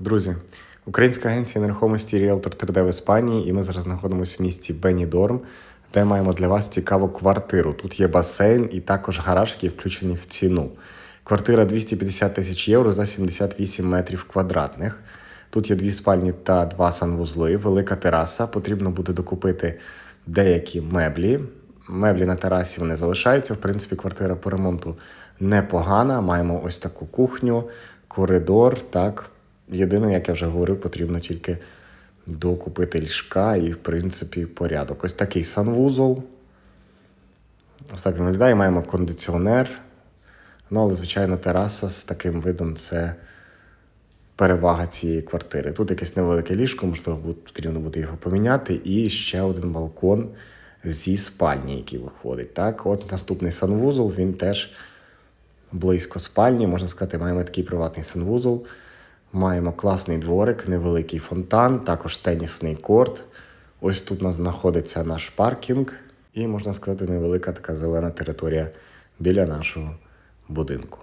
Друзі, українська агенція нерухомості Realtor 3D в Іспанії, і ми зараз знаходимося в місті Бенідорм, де маємо для вас цікаву квартиру. Тут є басейн і також гараж, який включений в ціну. Квартира 250 тисяч євро за 78 метрів квадратних. Тут є дві спальні та два санвузли, велика тераса. Потрібно буде докупити деякі меблі. Меблі на терасі вони залишаються. В принципі, квартира по ремонту непогана. Маємо ось таку кухню, коридор. Так, єдине, як я вже говорив, потрібно тільки докупити ліжка і, в принципі, порядок. Ось такий санвузол. Ось так виглядає. Маємо кондиціонер. Ну, але, звичайно, тераса з таким видом це перевага цієї квартири. Тут якесь невелике ліжко, можливо, потрібно буде його поміняти. І ще один балкон зі спальні, який виходить. Так, от наступний санвузол, він теж близько спальні. Можна сказати, маємо такий приватний санвузол. Маємо класний дворик, невеликий фонтан, також тенісний корт. Ось тут у нас знаходиться наш паркінг, і можна сказати, невелика така зелена територія біля нашого будинку.